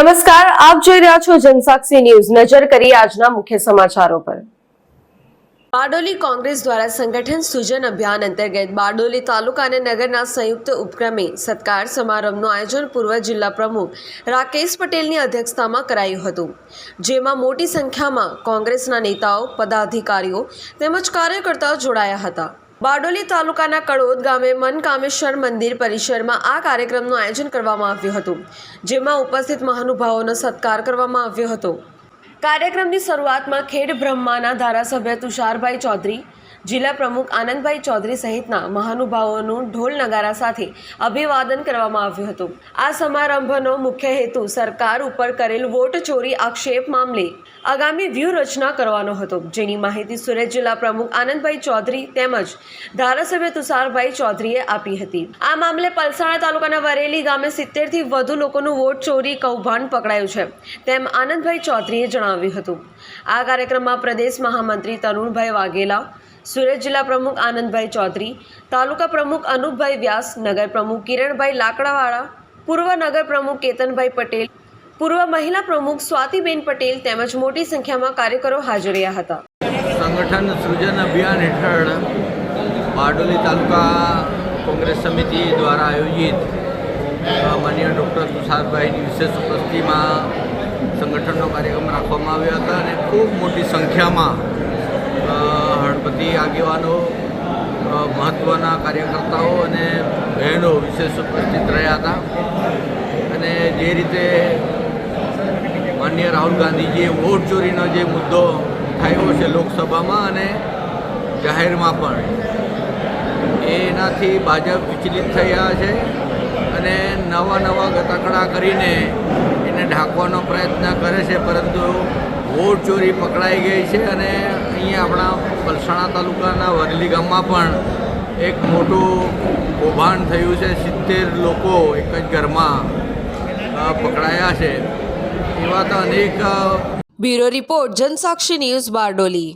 આપ જોઈ રહ્યા છો જનસાક્ષી ન્યૂઝ. નજર કરીએ આજના મુખ્ય સમાચારો પર. બારડોલી કોંગ્રેસ દ્વારા સંગઠન સૂજન અભિયાન અંતર્ગત બારડોલી તાલુકા અને નગરના સંયુક્ત ઉપક્રમે સત્કાર સમારંભનું આયોજન પૂર્વ જિલ્લા પ્રમુખ રાકેશ પટેલની અધ્યક્ષતામાં કરાયું હતું, જેમાં મોટી સંખ્યામાં કોંગ્રેસના નેતાઓ, પદાધિકારીઓ તેમજ કાર્યકર્તાઓ જોડાયા હતા. બારડોલી તાલુકાના કડોદ ગામે મનકામેશ્વર મંદિર પરિસરમાં આ કાર્યક્રમનું આયોજન કરવામાં આવ્યું હતું, જેમાં ઉપસ્થિત મહાનુભાવોનો સત્કાર કરવામાં આવ્યો હતો. કાર્યક્રમની શરૂઆતમાં ખેડ બ્રહ્માના ધારાસભ્ય તુષારભાઈ ચૌધરી જિલ્લા પ્રમુખ આનંદભાઈ ચૌધરી સહિતના મહાનુભાવોનું ઢોલ નગારા સાથે અભિવાદન કરવામાં આવ્યું હતું. આ સમારંભનો મુખ્ય હેતુ સરકાર ઉપર કરેલ વોટ ચોરી આક્ષેપ મામલે આગામી વ્યૂહરચના કરવાનો હતો. જેની માહિતી સુરત જિલ્લા પ્રમુખ આનંદભાઈ ચૌધરી તેમજ ધારાસભ્ય તુષારભાઈ ચૌધરીએ આપી હતી. આ મામલે પલસાણા તાલુકાના વરેલી ગામે સિત્તેરથી વધુ લોકોનું વોટ ચોરી કૌભાંડ પકડાયું છે, તેમ આનંદભાઈ ચૌધરીએ જણાવ્યું હતું. આ કાર્યક્રમમાં પ્રદેશ મહામંત્રી તરુણભાઈ વાઘેલા સુરત જિલ્લા પ્રમુખ આનંદભાઈ ચૌધરી, તાલુકા પ્રમુખ અનુપભાઈ વ્યાસ, નગર પ્રમુખ કિરણભાઈ લાકડાવાળા, પૂર્વ નગર પ્રમુખ કેતનભાઈ પટેલ, પૂર્વ મહિલા પ્રમુખ સ્વાતિબેન પટેલ તેમજ મોટી સંખ્યામાં કાર્યકરો હાજર રહ્યા હતા. સંગઠન સૃજન અભિયાન હેઠળ બારડોલી તાલુકા કોંગ્રેસ સમિતિ દ્વારા આયોજિત માન્ય ડૉક્ટર તુષારભાઈની વિશેષ ઉપસ્થિતિમાં સંગઠનનો કાર્યક્રમ રાખવામાં આવ્યો હતો અને ખૂબ મોટી સંખ્યામાં હળપતિ આગેવાનો મહત્ત્વના કાર્યકર્તાઓ અને બહેનો વિશેષ ઉપસ્થિત રહ્યા હતા. અને જે રીતે માન્ય રાહુલ ગાંધીજીએ વોટ ચોરીનો જે મુદ્દો થયો છે લોકસભામાં અને જાહેરમાં પણ, એનાથી ભાજપ વિચલિત થયા છે અને નવા નવા ગતકડા કરીને એને ઢાંકવાનો પ્રયત્ન કરે છે. પરંતુ વોટ ચોરી પકડાઈ ગઈ છે અને અહીંયા આપણા પલસાણા તાલુકાના વરલી ગામમાં પણ એક મોટું કૌભાંડ થયું છે. સિત્તેર લોકો એક જ ઘરમાં પકડાયા છે. એવા તો અનેક bureau report Jansakshi news Bardoli.